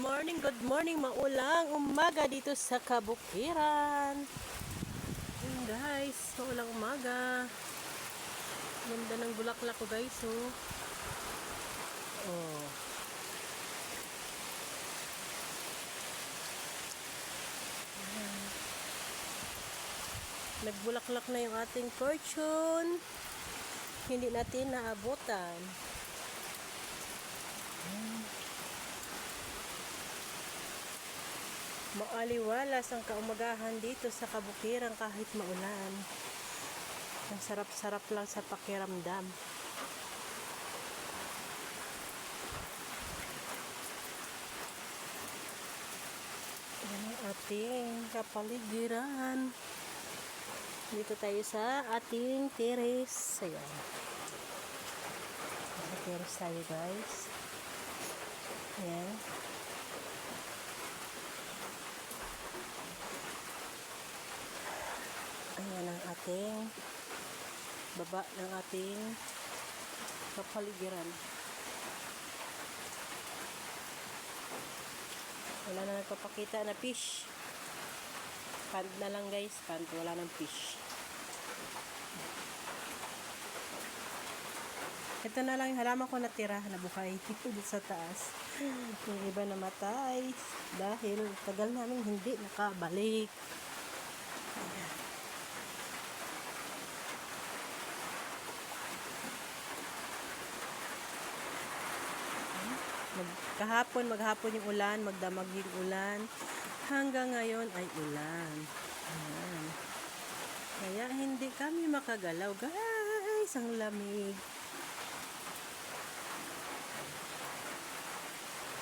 Morning, good morning, maulang umaga dito sa Kabukiran. Yun guys, maulang umaga. Ganda ng bulaklak ko guys, oh. Oh. Nagbulaklak na yung ating fortune. Hindi natin naabutan. Maaliwalas ang kaumagahan dito sa kabukiran kahit maulan. Ang sarap-sarap lang sa pakiramdam. Yan ang ating kapaligiran. Dito tayo sa ating terrace. Ayan. Terrace tayo guys. Ayan. Ayan ang ating baba ng ating kapaligiran. Wala na nagpapakita na fish. Pand na lang guys, pand. Wala ng fish. Ito na lang yung halaman ko natira na buhay dito sa taas. Yung iba namatay dahil tagal namin hindi nakabalik. Mag, kahapon, maghapon yung ulan, magdamag yung ulan. Hanggang ngayon ay ulan. Ayan. Kaya hindi kami makagalaw, guys. Ang lamig.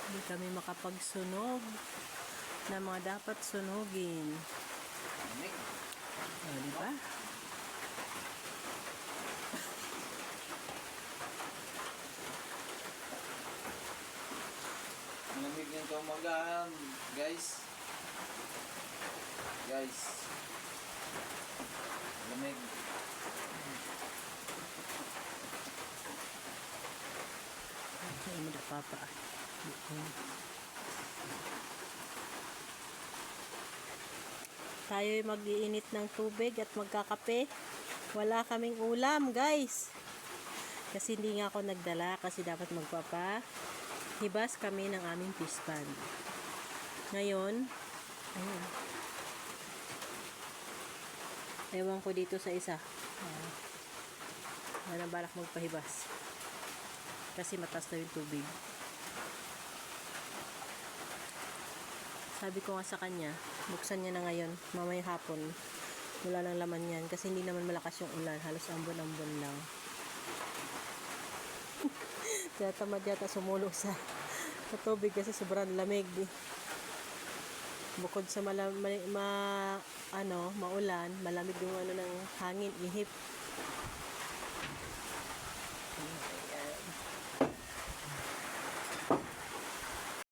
Hindi kami makapagsunog na mga dapat sunugin. Lamig ng kaumagahan, guys. Guys. Lamig. Ay, mo papa. Tayo mag-iinit ng tubig at magkakape. Wala kaming ulam, guys. Kasi hindi nga ako nagdala kasi dapat magpapa. Hibas kami ng aming fish pan. Ngayon, ayun. Ewan ko dito sa isa. Uh, wala nang balak magpahibas. Kasi mataas na yung tubig. Sabi ko nga sa kanya, buksan niya na ngayon, mamaya hapon. Wala nang laman yan kasi hindi naman malakas yung ulan. Halos ambon-ambon lang. Kaya tamad yata sumulong sa, sa tubig kasi sobrang lamig. Bukod sa mala, ma, ma- ano, maulan, malamig yung ano ng hangin, ihip.